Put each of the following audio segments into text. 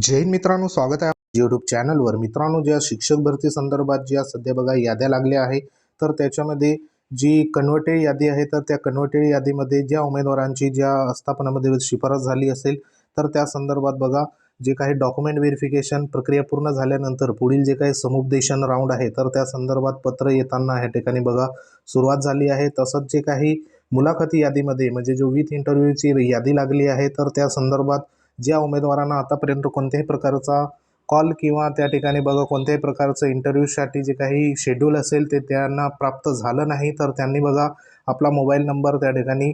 जैन मित्रांनो स्वागत आहे यूट्यूब चॅनलवर मित्रांनो ज्या शिक्षक भरती संदर्भात ज्या सध्या बघा याद्या लागल्या आहे तर त्याच्यामध्ये जी कन्व्हर्टेड यादी आहे तर त्या कन्व्हर्टेड यादीमध्ये ज्या उमेदवारांची ज्या आस्थापनामध्ये शिफारस झाली असेल तर त्या संदर्भात बघा जे काही डॉक्युमेंट व्हेरिफिकेशन प्रक्रिया पूर्ण झाल्यानंतर पुढील जे काही समुपदेशन राऊंड आहे तर त्या संदर्भात पत्र येताना ह्या ठिकाणी बघा सुरुवात झाली आहे. तसंच जे काही मुलाखती यादीमध्ये म्हणजे जो विथ इंटरव्ह्यूची यादी लागली आहे तर त्या संदर्भात ज्या उमेदवारांना आतापर्यंत कोणत्याही प्रकारचा कॉल किंवा त्या ठिकाणी बघा कोणत्याही प्रकारचं इंटरव्ह्यूसाठी जे काही शेड्यूल असेल ते त्यांना प्राप्त झालं नाही तर त्यांनी बघा आपला मोबाईल नंबर त्या ठिकाणी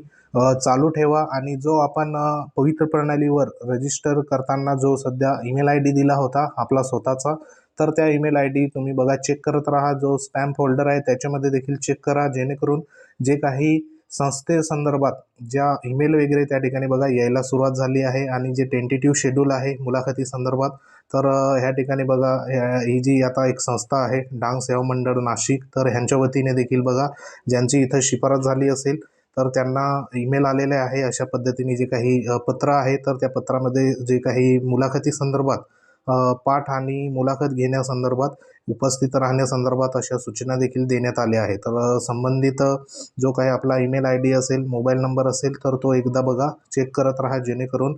चालू ठेवा आणि जो आपण पवित्र प्रणालीवर रजिस्टर करताना जो सध्या ईमेल आय डी दिला होता आपला स्वतःचा तर त्या ईमेल आय डी तुम्ही बघा चेक करत राहा. जो स्पॅम फोल्डर आहे त्याच्यामध्ये देखील चेक करा जेणेकरून जे काही संस्थेसंदर्भात ज्या ईमेल वगैरे त्या ठिकाणी बघा यायला सुरुवात झाली आहे आणि जे टेंटेटिव्ह शेड्यूल आहे मुलाखती संदर्भात तर ह्या ठिकाणी बघा ही जी आता एक संस्था आहे डांग सेवा मंडळ नाशिक तर ह्यांच्या वतीने देखील बघा ज्यांची इथं शिफारस झाली असेल तर त्यांना ईमेल आलेले आहे अशा पद्धतीने जे काही पत्र आहे तर त्या पत्रामध्ये जे काही मुलाखती संदर्भात पाठ आणि मुलाखत घेण्यासंदर्भात उपस्थित राहण्यासंदर्भात अशा सूचना देखील देण्यात आल्या आहेत. तर संबंधित जो काही आपला ईमेल आय डी असेल मोबाईल नंबर असेल तर तो एकदा बघा चेक करत राहा जेणेकरून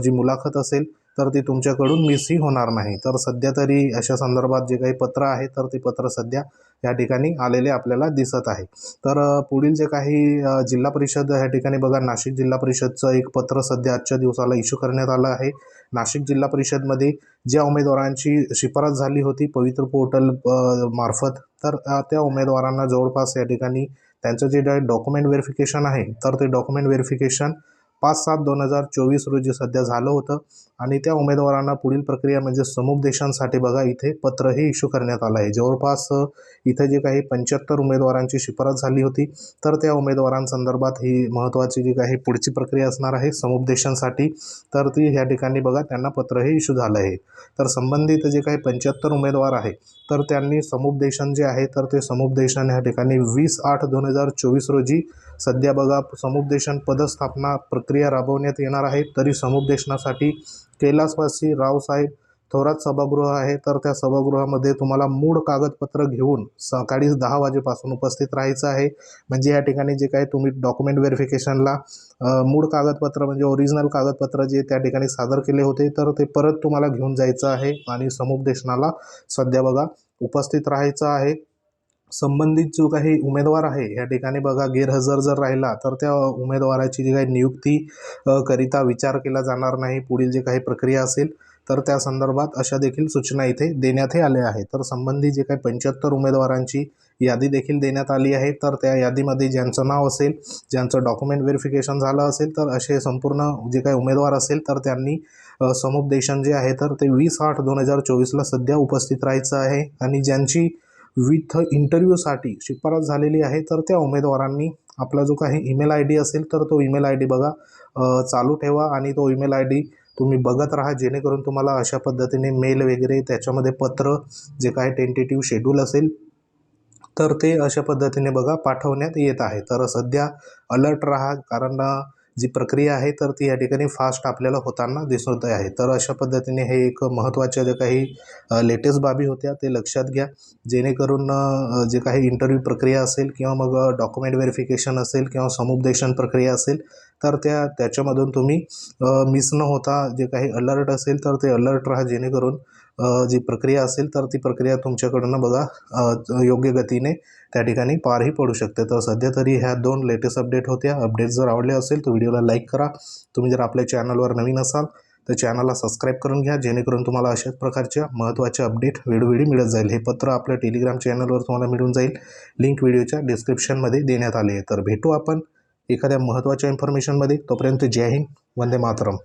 जी मुलाखत असेल तर ती तुमच्याकडून मिसही होणार नाही. तर सध्या तरी अशा संदर्भात जे काही पत्र आहे तर ते पत्र सध्या या ठिकाणी आलेले आपल्याला दिसत आहे. तर पुढील जे काही जिल्हा परिषद ह्या ठिकाणी बघा नाशिक जिल्हा परिषदचं एक पत्र सध्या आजच्या दिवसाला इश्यू करण्यात आलं आहे. नाशिक जिल्हा परिषदमध्ये ज्या उमेदवारांची शिफारस झाली होती पवित्र पोर्टल मार्फत तर त्या उमेदवारांना जवळपास या ठिकाणी त्यांचं जे डॉक्युमेंट व्हेरिफिकेशन आहे तर ते डॉक्युमेंट व्हेरिफिकेशन पाच सात दोन हजार चोवीस रोजी सध्या झालं होतं. आणि त्या उमेदवारांना पुढील प्रक्रिया म्हणजे समुपदेशांसाठी बघा इथे पत्रही इश्यू करण्यात आलं आहे. जवळपास इथे जे काही पंच्याहत्तर उमेदवारांची शिफारस झाली होती तर त्या उमेदवारांसंदर्भात ही महत्त्वाची जी काही पुढची प्रक्रिया असणार आहे समुपदेशांसाठी तर ती ह्या ठिकाणी बघा त्यांना पत्रही इश्यू झालं आहे. तर संबंधित जे काही पंच्याहत्तर उमेदवार आहे तर त्यांनी समुपदेशन जे आहे तर ते समुपदेशन ह्या ठिकाणी वीस आठ दोन हजार चोवीस रोजी सध्या बघा समुपदेशन पदस्थापना प्रक्रिया राबवण्यात येणार आहे. तरी समुपदेशनासाठी कैलासवासी रावसाहेब थोरात सभागृह आहे. तर त्या सभागृहामध्ये तुम्हाला मूळ कागदपत्र घेऊन सकाळी दहा वाजेपासून उपस्थित राहायचं आहे. म्हणजे या ठिकाणी जे काही तुम्ही डॉक्युमेंट व्हेरिफिकेशनला मूळ कागदपत्र म्हणजे ओरिजिनल कागदपत्र जे त्या ठिकाणी सादर केले होते तर ते परत तुम्हाला घेऊन जायचं आहे आणि समुपदेशनाला सध्या बघा उपस्थित राहायचं आहे. संबंधित जो काही उमेदवार आहे या ठिकाणी बघा गैरहजर जर राहिला तर त्या उमेदवाराची जी काही नियुक्ती करिता विचार केला जाणार नाही पुढील जे काही प्रक्रिया असेल तर त्या संदर्भात अशा देखील सूचना इथे देण्यातही आल्या आहेत. तर संबंधित जे काही पंच्याहत्तर उमेदवारांची यादी देखील देण्यात आली आहे तर त्या यादीमध्ये ज्यांचं नाव असेल ज्यांचं डॉक्युमेंट व्हेरिफिकेशन झालं असेल तर असे संपूर्ण जे काही उमेदवार असेल तर त्यांनी समुपदेशन जे आहे तर ते वीस आठ दोन हजार चोवीसला सध्या उपस्थित राहायचं आहे. आणि ज्यांची विथ इंटरव्ह्यूसाठी शिफारस झालेली आहे तर त्या उमेदवारांनी आपला जो काही ईमेल आय डी असेल तर तो ईमेल आय डी बघा. चालू ठेवा आणि तो ईमेल आय डी तुम्ही बघत राहा जेणेकरून तुम्हाला अशा पद्धतीने मेल वगैरे त्याच्यामध्ये पत्र जे काही टेंटेटिव्ह शेड्यूल असेल तर ते अशा पद्धतीने बघा पाठवण्यात येत आहे. तर सध्या अलर्ट राहा कारण जी प्रक्रिया आहे तर ती या ठिकाणी फास्ट आपल्याला होताना दिसत आहे. तर अशा पद्धतीने हे एक महत्त्वाच्या ज्या काही लेटेस्ट बाबी होत्या ते लक्षात घ्या. जेणेकरून जे काही इंटरव्ह्यू प्रक्रिया असेल किंवा मग डॉक्युमेंट व्हेरिफिकेशन असेल किंवा समुपदेशन प्रक्रिया असेल तर त्या त्याच्यामधून तुम्ही मिस न होता जे काही अलर्ट असेल तर ते अलर्ट राहा. जेणेकरून जी प्रक्रिया असेल तर ती प्रक्रिया तुमच्याकडनं बघा योग्य गतीने त्या ठिकाणी पारही पडू शकते. तर सध्या तरी ह्या दोन लेटेस्ट अपडेट होत्या. अपडेट जर आवडले असेल तर व्हिडिओला लाईक करा. तुम्ही जर आपल्या चॅनलवर नवीन असाल तर चॅनलला सबस्क्राईब करून घ्या. जेणेकरून तुम्हाला अशाच प्रकारच्या महत्त्वाच्या अपडेट वेळोवेळी मिळत जाईल. हे पत्र आपल्या टेलिग्राम चॅनलवर तुम्हाला मिळून जाईल. लिंक व्हिडिओच्या डिस्क्रिप्शनमध्ये देण्यात आली आहे. तर भेटू आपण एखाद्या महत्त्वाच्या इन्फॉर्मेशनमध्ये तोपर्यंत जय हिंद. वंदे मातरम.